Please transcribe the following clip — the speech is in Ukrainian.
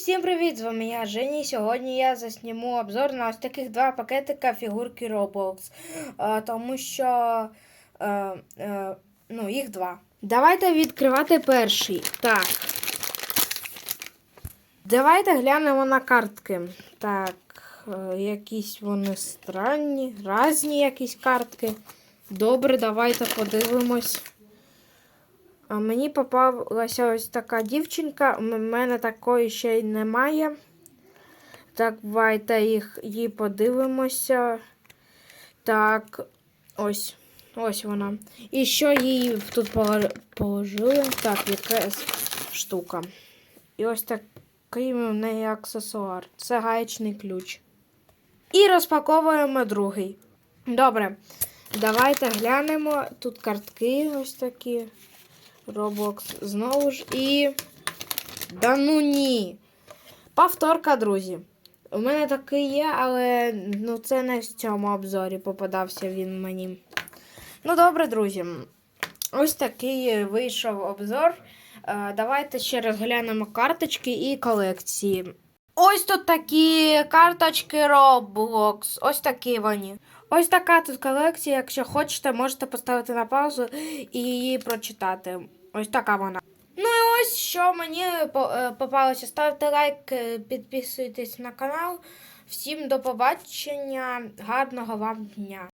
всім привіт! З вами я Жені. Сьогодні я засніму обзор на ось таких два пакетика фігурки Roblox. Е, тому що е, е, ну, їх два. Давайте відкривати перший. Так. Давайте глянемо на картки. Так, якісь вони странні, різні якісь картки. Добре, давайте подивимось. Мені попалася ось така дівчинка. У мене такої ще й немає. Так, давайте їх її подивимося. Так, ось. Ось вона. І що її тут поло- положили? Так, якась штука. І ось такий в неї аксесуар. Це гаєчний ключ. І розпаковуємо другий. Добре. Давайте глянемо. Тут картки ось такі. Roblox знову ж і. Да ну ні. Повторка, друзі. У мене такий є, але ну, це не в цьому обзорі попадався він мені. Ну, добре, друзі. Ось такий вийшов обзор. Е, Давайте ще розглянемо карточки і колекції. Ось тут такі карточки Roblox. Ось такі вони. Ось така тут колекція. Якщо хочете, можете поставити на паузу і її прочитати. Ось така вона. Ну і ось що мені е, попалося. Ставте лайк, е, підписуйтесь на канал. Всім до побачення, гарного вам дня!